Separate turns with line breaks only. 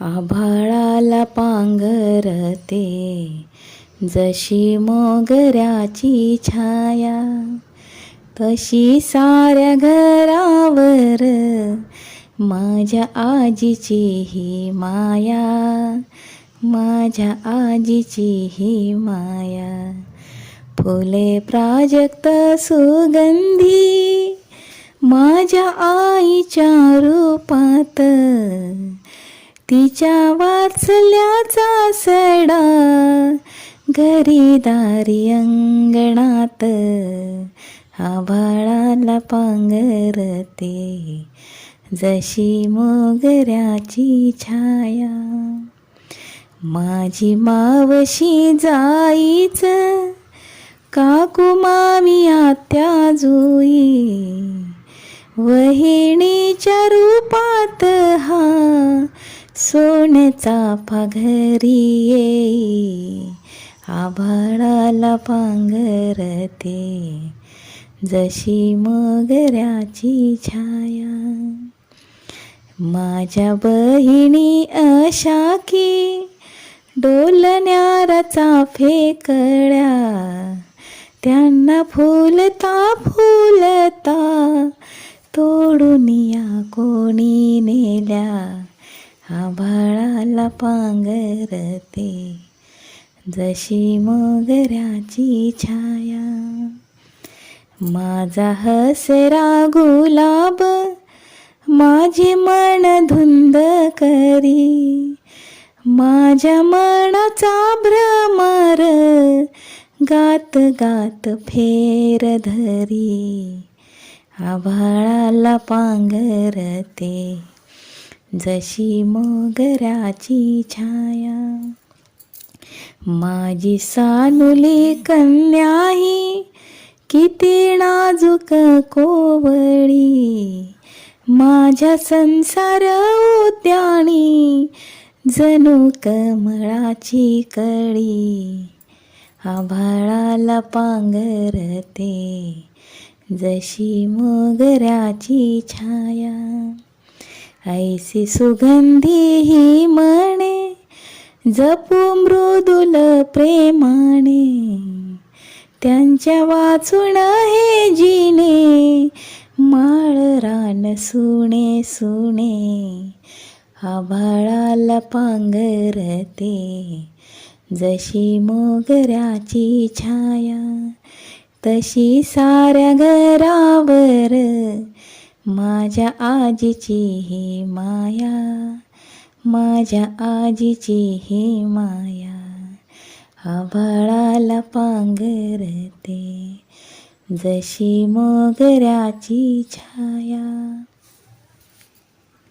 आभाळाला पांघरते. जशी मोगऱ्याची छाया तशी साऱ्या घरावर माझ्या आजीची ही माया माझ्या आजीची ही माया. फुले प्राजक्त सुगंधी माझ्या आईच्या रूपात तिच्या वाचल्याचा सडा घरी दारी अंगणात. आभाळाला पांघरते जशी मोगऱ्याची छाया. माझी मावशी जाईच काकू मामी आत्या जुई. वहिणीच्या रू सोन्याचा घरी येई आभाळाला पांघरते. जशी मगऱ्याची छाया. माझ्या बहिणी अशा की डोलण्यारा फेकड्या त्यांना फुलता फुलता तोडून या कोणी नेल्या. आभाळाला पांघरते. जशी मोगऱ्याची छाया. माझा हसरा गुलाब माझे मन धुंद करी. माझ्या मनाचा भ्रमर गात गात फेर धरी. आभाळाला पांघरते. जशी मोगराची छाया. माझी सानुली कन्याही किती नाजूक कोवळी. माझ्या संसार उद्याणी जणू कमळाची कळी. आभाळाला पांघरते जशी मोगऱ्याची छाया. ऐसी सुगंधी ही म्हणे जपू मृदुल प्रेमाने. त्यांच्या वाचून हे जिने माळ रान सुणे सुणे आभाळाला पांघरते जशी मोगऱ्याची छाया तशी साऱ्या घरावर माझ्या आजीची ही माया माझ्या आजीची ही माया. आभाळाला पांघरते जशी मोगऱ्याची छाया.